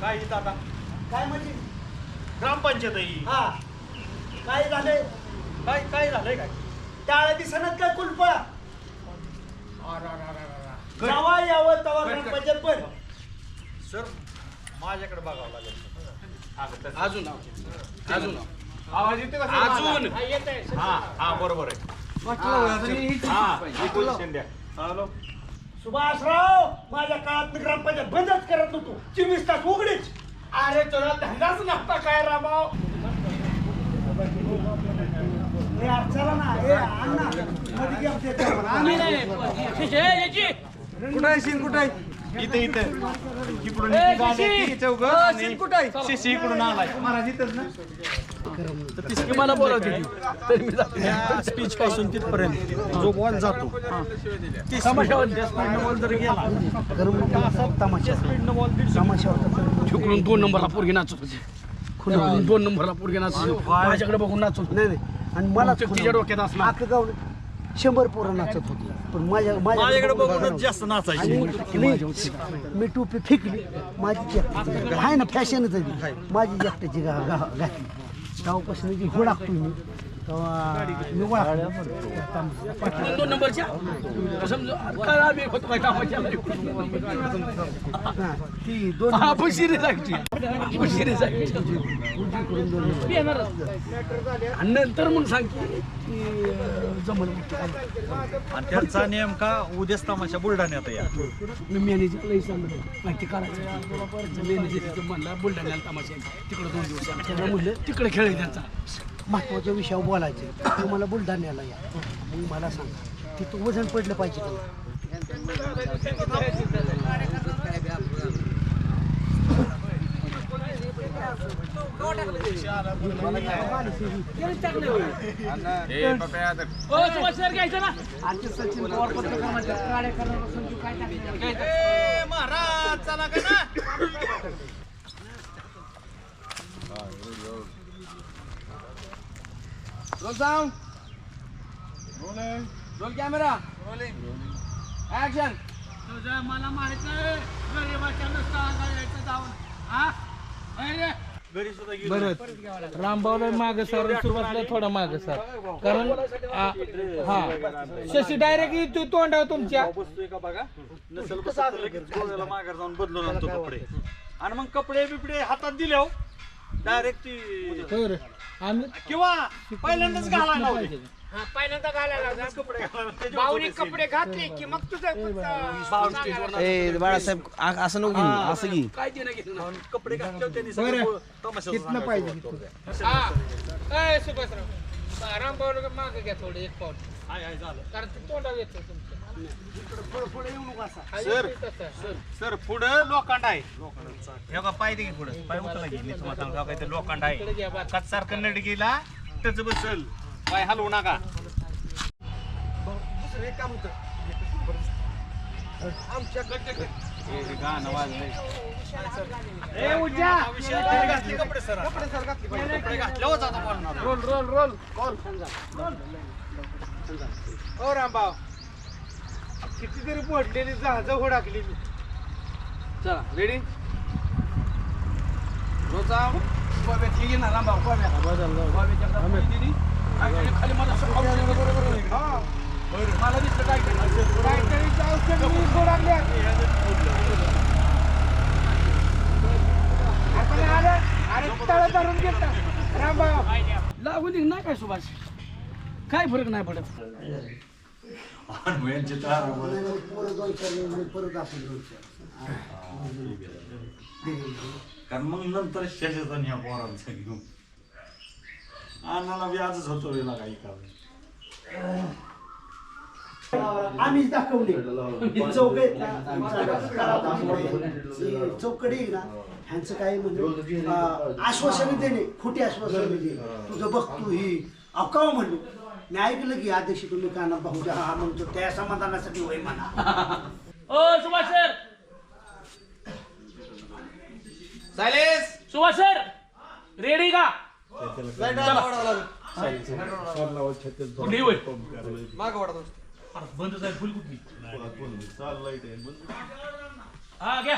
काय इथं आता? काय म्हणजे ग्रामपंचायत आहे ही. हा काय झालंय? काय काय झालंय काय? टाळ्या दिसणार काय कुलप? घर- जावा यावं तवा ग्रामपंचायत पण. सर माझ्याकडे बघावं लागेल अजून अजून. आवाज येते का अजून? हा हा बरोबर आहे. हा इथून शेंड्या हॅलो. सुभाषराव माझ्या काळात मी ग्रामपंचायत बंदच करत नव्हतो. चोवीस तास उघडीच. अरे तुला धंदाच नसता काय रामाव? हे चला ना हे अण्णा मध्ये गॅप देतो आम्हाला. आम्ही- कुठं आहे सीन कुठं आहे? इथे इथे. इकडून इथे गाडी आहे, शिशी इकडून आलाय. महाराज इथंच ना. मला बोलावते तरी मी स्पीच पासून तिथपर्यंत. जो बॉल जातो. बॉल जर गेला दोन नंबरला पोरगी नाचत होती. दोन नंबरला पोरगी नाचत होती. माझ्याकडे बघून नाचत होती. नाही नाही. आणि मला तिच्या डोक्यात अख्खं गाव शंभर पोरं नाचत होती. पण माझ्या माझ्याकडे बघून बघूनच जास्त नाचायची. मी मी टोपी फेकली. माझी आहे ना फॅशनच आहे ती. माझी एकट्याची गा गा घातली. तेव्हापासून जी हुडाकतो मी तेव्हा मी दोन दोन नंबरच्या. ती दोन हा पण सिरीज आहे सिरीज आहे आणि नंतर मग सांग की जमल आणि त्याचा नेमका उद्याच तमाशा बुलढाण्यात या मी मॅनेजरलाही सांगितलं माहिती काढायचं मॅनेजर म्हणला बुलढाण्याला तमाशा. तिकडे दोन दिवस म्हणलं तिकडे खेळ त्यांचा. महत्त्वाच्या विषयावर बोलायचे. तुम्हाला बुलढाण्याला या. मग मला सांगा तिथं वजन पडलं पाहिजे सचिन पवार पत्रकार म्हणतात, काड्या काय महाराज चला का roll sound roll camera action तुझं मला माहीत नाही. गरीबाच्या नुसतं जाऊन. हा? अरे! घरी सुद्धा गेलो. बरं. रामभाऊला माग सर सुरुवातीला थोडा माग सर. कारण आ- हा. शशी डायरेक्ट तू तोंडाव तुमच्या. बसतोय का बघा? नसेल बसत तर लगेच गोव्याला माघार जाऊन बदलून आणतो कपडे. आणि मग कपडे बिपडे हातात दिले हो. डायरेक्ट ती बरं आम्ही किंवा पहिल्यांदाच घालायला लावले. पहिल्यांदा घालायला. कपडे त्याच्यावर कपडे घातले की मग तुझं बावन स्टेजवर ए बाळासाहेब आ- असं नको घेऊ, असं घे. काय देणं घेणं नाही. आणि कपडे घातल्यावर त्यांनी सगळं तमाशा तिथनं पाहिजे हा. सुभाषराव रामभाऊ माग घ्या थोडं एक पाऊल. झालं. कारण ते तोंडावर येतं तुमच्या हा, सर. येतं तसं. सर. पुढं लोखंड आहे. हे का पाय दे की पुढं. पाय उचला की मी तुम्हाला सांगतो. काय ते लोखंड आहे. घ्या बा. कच सारखं नडगीला टच बसल. पाय हलवू नका. हे कपडे सर. कपडे सर घातले कपडे घातल्यावर आता बोलणार. Role role role. कॉल हो कितीतरी पडलेली जहाज होडाकली चला रेडी रोल साऊंड गोव्यात हे येणार रामभाऊ, गोव्यात. गोव्याच्या एकदा पोळी दिली. आणि खाली मला दिसलं काय लागू दे नाही काय सुभाष? काय फरक नाही पडत? कारण मग नंतर शशाचा ह्या पोरांचा घेऊन. आणायला व्याजच होतो वेळेला काही कारण. आम्हीच दाखवले. चौक आहेत ना ही चौकडी आहे ना ह्यांचं काय म्हणजे अं, आश्वासने देणे खोटी आश्वासने देणे. तुझं बघतो ही अवकाव म्हणलो. मी ऐकलं की आदेशी तुम्ही कानात भाऊजा हा म्हणतो त्या समाधानासाठी होय म्हणा. ओ Subhash sir! Silence Subhash sir! Ready का? कुठली होय माग वाढतो बंद जाईल फुल कुठली हा घ्या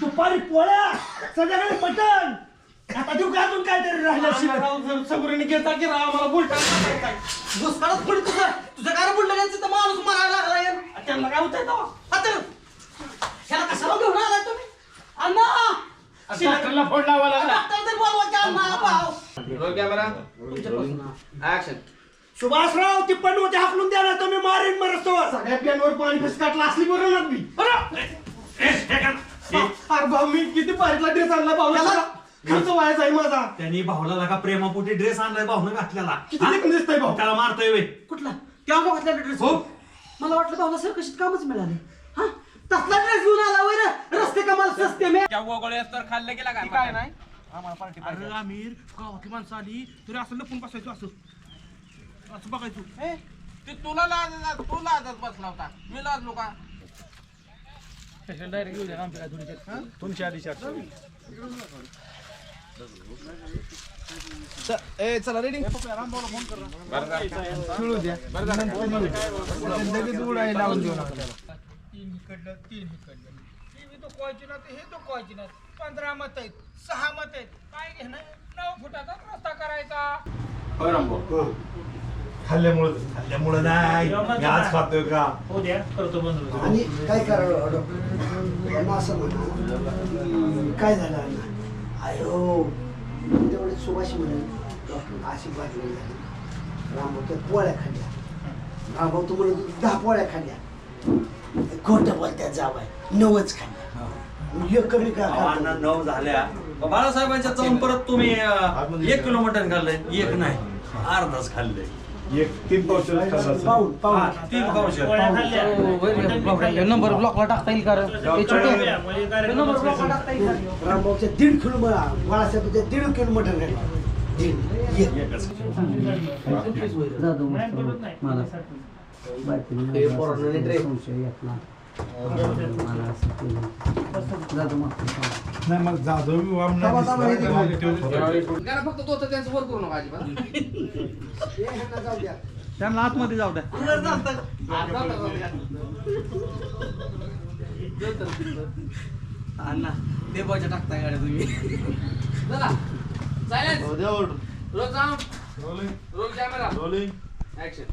दुपारी पोळ्या संध्याकाळी मटण. आता देऊ का अजून काहीतरी राहिलं सगळ्यांनी घेता की राव मला बुलटा दुष्काळात पडी तुझं. तुझं काय बुलढाणा यायचं तर माणूस मारायला लागला यार त्यांना काय होतंय तेव्हा? आता ह्याला कशाला घेऊन आलाय तुम्ही? अण्णा! डॉक्टरला फोन लावा लागला. डॉक्टर तरी बोलवा की Anna Bhau. Role camera action Subhashrao ती पण होते हाकलून द्या ना तुम्ही मारीन मरस्तोवर सगळ्या पियांवर पाणी कसं काटलं असली बरोबर मी अरे भाऊ मी किती पारीतला ड्रेस आणला भाऊ. खर्च वाया जाईल माझा. त्यांनी भाऊला लागा प्रेमापोटी ड्रेस आणलाय भाऊनं घातलेला. किती दिसतंय भाऊ? त्याला मारतोय वे कुठला? त्या घातला ड्रेस हो. मला वाटलं भाऊला सर कशीत कामच मिळाले. हा? तसला ड्रेस घेऊन आला वय रस्ते कमाल सस्ते मे. त्या गोगळ्यास तर खाल्लं गेला काय काय नाही? अरे आमिर गावातली माणसं आली तरी असं लपून बसायचो असं. असं बघायचो. ते तुला लाज तू लाजत बसला होता. मी लाजलो का? डायरेक्ट येऊ द्या आमच्या काय थोडी तुमच्या आधी ए चला रेडी तीन इकडलं तीन इकडलं ती बी दुखवायची ना हे दुखवायची ना पंधरा मत आहेत सहा मत आहेत काय घेणं नऊ फुटाचा रस्ता करायचा खाल्ल्यामुळं खाल्ल्यामुळं नाही मी आज खातोय का आणि काय करावं डॉक्टर यांना असं म्हणा काय झालं आयो तेवढे सुभाषी म्हणे डॉक्टर अशी बातमी झाली. रामभाऊ त्या पोळ्या खाल्ल्या. रामभाऊ तू म्हणत दहा पोळ्या खाल्ल्या. खोटं बोलत्या जावाय. नवच खाल्ल्या. एक कमी का अण्णा नऊ झाल्या. बाळासाहेबांच्या जाऊन परत तुम्ही अं, एक किलो मटण खाल्लंय एक नाही. अर्धाच खाल्लंय. एक तीन पावशेर पाऊल पाऊल. हा, तीन पावशे नंबर ब्लॉकला टाकता येईल कारण हे छोटे नंबर ब्लॉकला टाकता येईल दीड किलो म- बाळासाहेबांच्या दीड किलो मटण खाल्लं दीड. एक. हे पोरांना नीट रे. नाही मग जाधव फक्त तो तर त्यांचं वर करू नका अजिबात. हे जाऊ त्यांना आतमध्ये जाऊ द्या. अण्णा ते बॉयच्या टाकताय गाड्या तुम्ही. चला. Silence roll sound roll camera action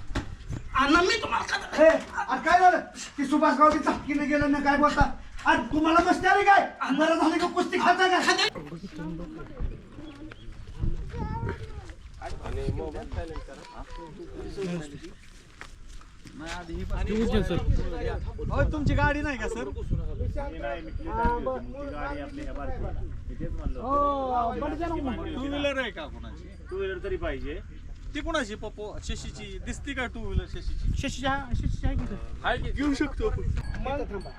अण्णा मी तुम्हाला अरे काय झालं? ती सुभाष गावची चटकीने गेलं ना काय बोलता? अरे तुम्हाला काय? बरं झालं का कुस्ती खाता का? होय तुमची गाडी नाही का सर? टू व्हीलर आहे का कोणाची? टू व्हीलर तरी पाहिजे. ती कोणाची? पप्पो शशीची. दिसती का टू व्हीलर शशीची? शशीच्या शशीच्या आहे की हाय की? घेऊ शकतो आपण.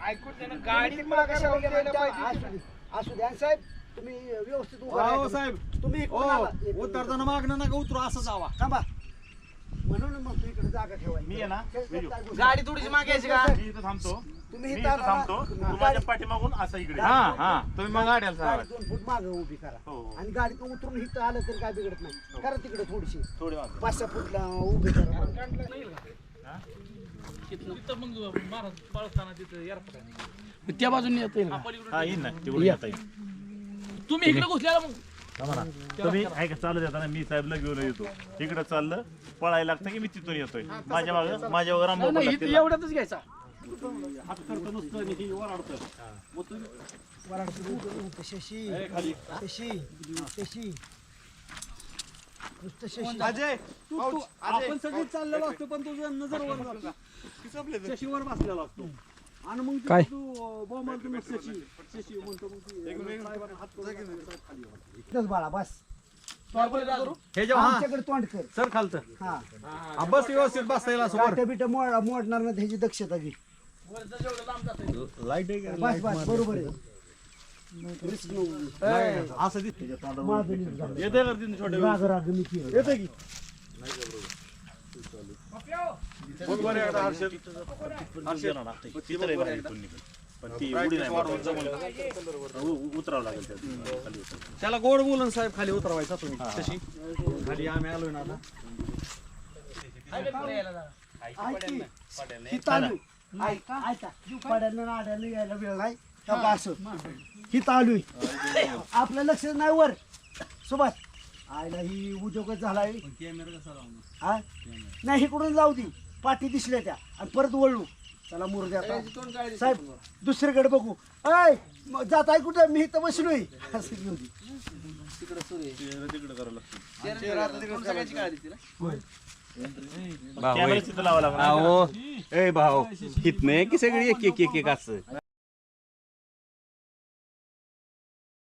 ऐकून गाडी असू दे. असू द्या साहेब तुम्ही व्यवस्थित उभा राव राहा. साहेब. तुम्ही ओ इकडून आला. इकडून. उतरताना मागणं नका उतरू असं जावा. थांबा. म्हणून मग तू इकडे जागा ठेवायची. मी आहे ना. गाडी थोडीशी मागे यायची का? मी इथं थांबतो. तुम्ही मी इथं इथं थांबतो. तू माझ्या पाठीमागून असं इकडे हा हा. तुम्ही मग गाड्याला गाडी दोन फूट मागे उभी करा. हो, हो. आणि गाडीतून उतरून इथं आलं तर काय बिघडत नाही. करा तिकडे थोडीशी. थोडे मागे. पाच सहा फूटला उभी करा. तिथं मग महाराज पळताना तिथं एअरपोर्ट आहे. त्या बाजूने येता येईल का? हा येईन ना. तिकडून येता येईल. तुम्ही इकडे घुसल्याला मग. थांबा ना. तुम्ही ऐका चालत येताना मी साहेबला घेऊन येतो. इकडे चाललं पळायला लागतं की मी तिथून येतोय? माझ्या मागं माझ्या वर नाही, नाही इथं एवढ्यातच घ्यायचा. शशी शशी शशी नुसतं शशी अजय तू तू आपण सगळे चाललेलो असतो पण तुझं नजर वर जातो. शशीवर बसलेला असतो. आणि मग काय? तू तुम्ही शशी. शशी म्हणतो मग ती साहेबांना हात करून खाली वर. इथंच बाळा बस. हे जेव्हा हा, आमच्याकडे तोंड कर. सर खालतं हा. हा, बस व्यवस्थित काट्या बिट्या मोड मोडणार नाही ह्याची दक्षता घे. लाइट आहे बस बस बरोबर आहे. रिस्क नको. असं दिसतं माझं नीट झालं. येते का तिथे छोटे राग राग मी केलं. येते की? बघ बरं एकदा हर्षद तिथं रे बाहेर इथून निघून. पण ती उडी नाही मारत. उ- उ- उतरावं लागेल त्यात. खाली उतरावं. त्याला गोड बोलून साहेब खाली उतरवायचा तुम्ही. शशी खाली आम्ही आलोय ना आता. ऐक की, ही तालू. यायला वेळ नाही. असं. ही तालू आहे. आपलं लक्ष नाही वर. सुभाष. आयला ही उद्योगच झालाय. हा? नाही इकडून जाऊ दे. पाठी दिसल्या त्या. आणि परत वळू. चला मुर्द्या आता. साहेब दुसरीकडे बघू. अय जात आहे कुठं? मी इथं बसलोय. असं घेऊ दे. लागणार अहो ए भाऊ हित नाही की सगळी एक एक एक एक असं?